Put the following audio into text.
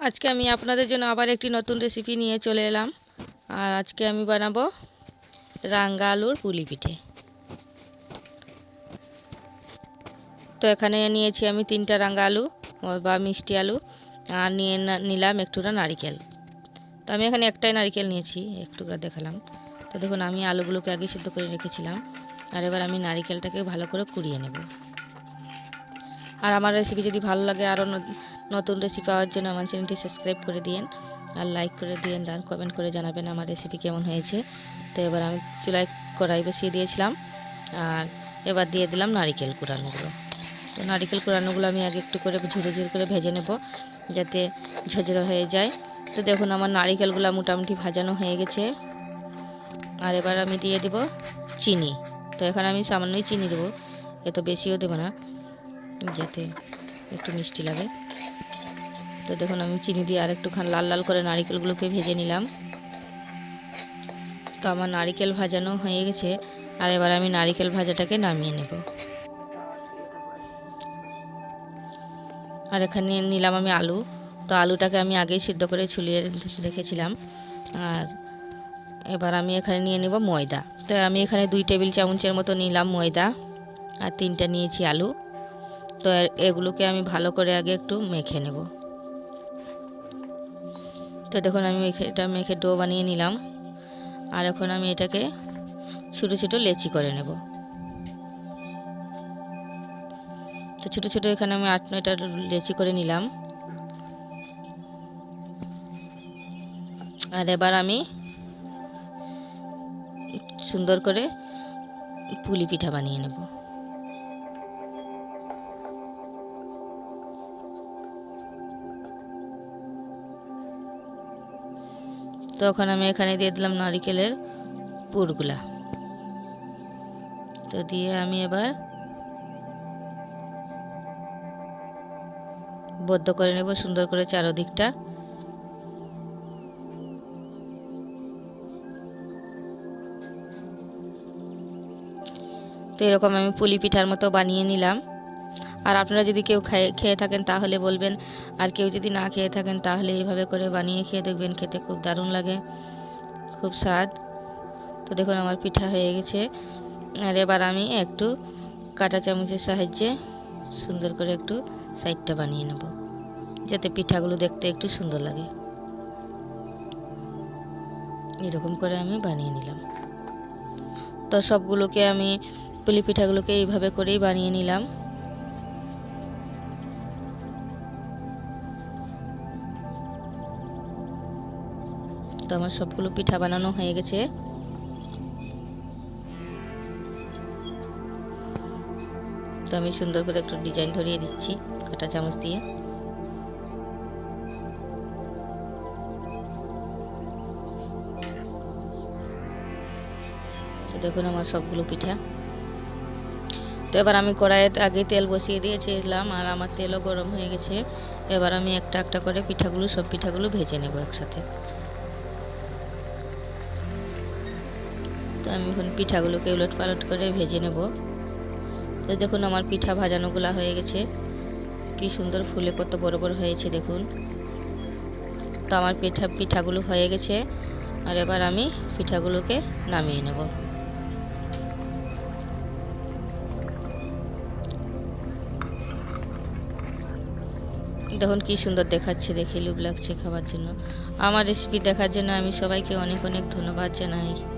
আজকে আমি আপনাদের জন্য আবার একটি নতুন রেসিপি নিয়ে চলে এলাম। আর আজকে আমি বানাবো রাঙ্গা আলুর পুলি পিঠে। তো এখানে নিয়েছি আমি তিনটা রাঙ্গা আলু বা মিষ্টি আলু, আর নিয়ে নিলাম একটুটা নারিকেল। তো আমি এখানে একটাই নারিকেল নিয়েছি, একটুকরা দেখালাম। তো দেখুন, আমি আলুগুলোকে আগে সিদ্ধ করে রেখেছিলাম। আর এবার আমি নারিকেলটাকে ভালো করে কুড়িয়ে নেব। আর আমার রেসিপি যদি ভালো লাগে, আরও নতুন রেসিপি পাওয়ার জন্য আমার চ্যানেলটি সাবস্ক্রাইব করে দিন আর লাইক করে দিন আর কমেন্ট করে জানাবেন আমার রেসিপি কেমন হয়েছে। তো এবার আমি চুলায় কড়াই বসিয়ে দিয়েছিলাম আর এবার দিয়ে দিলাম নারিকেল কুড়ানোগুলো। তো নারিকেল কুড়ানোগুলো আমি আগে একটু করে ঝুড়ে ঝুড়ে করে ভেজে নেব যাতে ঝরঝরে হয়ে যায়। তো দেখুন আমার নারিকেলগুলো মোটামুটি ভাজানো হয়ে গেছে। আর এবার আমি দিয়ে দেব চিনি। তো এখন আমি সামান্যই চিনি দেবো, এত বেশিও দেবো না, যাতে একটু মিষ্টি লাগে। তো দেখুন, আমি চিনি দিয়ে আর একটুখানি লাল লাল করে নারিকেলগুলোকে ভেজে নিলাম। তো আমার নারিকেল ভাজানো হয়ে গেছে, আর এবার আমি নারিকেল ভাজাটাকে নামিয়ে নেব। আর এখানে নিলাম আমি আলু। তো আলুটাকে আমি আগেই সিদ্ধ করে ছুলিয়ে রেখেছিলাম। আর এবার আমি এখানে নিয়ে নেব ময়দা। তো আমি এখানে দুই টেবিল চামচের মতো নিলাম ময়দা, আর তিনটা নিয়েছি আলু। তো এগুলোকে আমি ভালো করে আগে একটু মেখে নেব। তো দেখুন আমি এটা মেখে ডো বানিয়ে নিলাম। আর এখন আমি এটাকে ছোটো ছোটো লেচি করে নেব। তো ছোটো ছোটো এখানে আমি আট নয়টা লেচি করে নিলাম। আর এবার আমি সুন্দর করে পুলি পিঠা বানিয়ে নেব। তখন আমি এখানে দিয়ে দিলাম নারিকেলের পুরগুলা। তো দিয়ে আমি এবার বদ্ধ করে নেব সুন্দর করে চারোদিকটা। তো এরকম আমি পুলি পিঠার মতো বানিয়ে নিলাম। আর আপনারা যদি কেউ খেয়ে খেয়ে থাকেন তাহলে বলবেন, আর কেউ যদি না খেয়ে থাকেন তাহলে এইভাবে করে বানিয়ে খেয়ে দেখবেন খেতে খুব দারুণ লাগে। খুব স্বাদ। তো দেখুন আমার পিঠা হয়ে গেছে। আর এবার আমি একটু কাঁটা চামচের সাহায্যে সুন্দর করে একটু সাইডটা বানিয়ে নেব, যাতে পিঠাগুলো দেখতে একটু সুন্দর লাগে। এরকম করে আমি বানিয়ে নিলাম। তো সবগুলোকে আমি পুলি পিঠাগুলোকে এইভাবে করেই বানিয়ে নিলাম। তো আমার সবগুলো পিঠা বানানো হয়ে গেছে। তো আমি সুন্দর করে একটু ডিজাইন ধরিয়ে দিচ্ছি কাঁটা চামচ দিয়ে। তো দেখুন আমার সবগুলো পিঠা। তো এবার আমি কড়াইয়ে আগে তেল বসিয়ে দিয়েছিলাম আর আমার তেলও গরম হয়ে গেছে। এবার আমি একটা একটা করে পিঠাগুলো, সব পিঠাগুলো ভেজে নেব একসাথে। তো আমি এখন পিঠাগুলোকে উলট পালট করে ভেজে নেব। তো দেখুন আমার পিঠা ভাজানোগুলা হয়ে গেছে। কি সুন্দর ফুলে কত বড় বড় হয়েছে দেখুন। তো আমার পিঠা, পিঠাগুলো হয়ে গেছে। আর এবার আমি পিঠাগুলোকে নামিয়ে নেব। দেখুন কি সুন্দর দেখাচ্ছে, দেখে লুব লাগছে খাবার জন্য। আমার রেসিপি দেখার জন্য আমি সবাইকে অনেক অনেক ধন্যবাদ জানাই।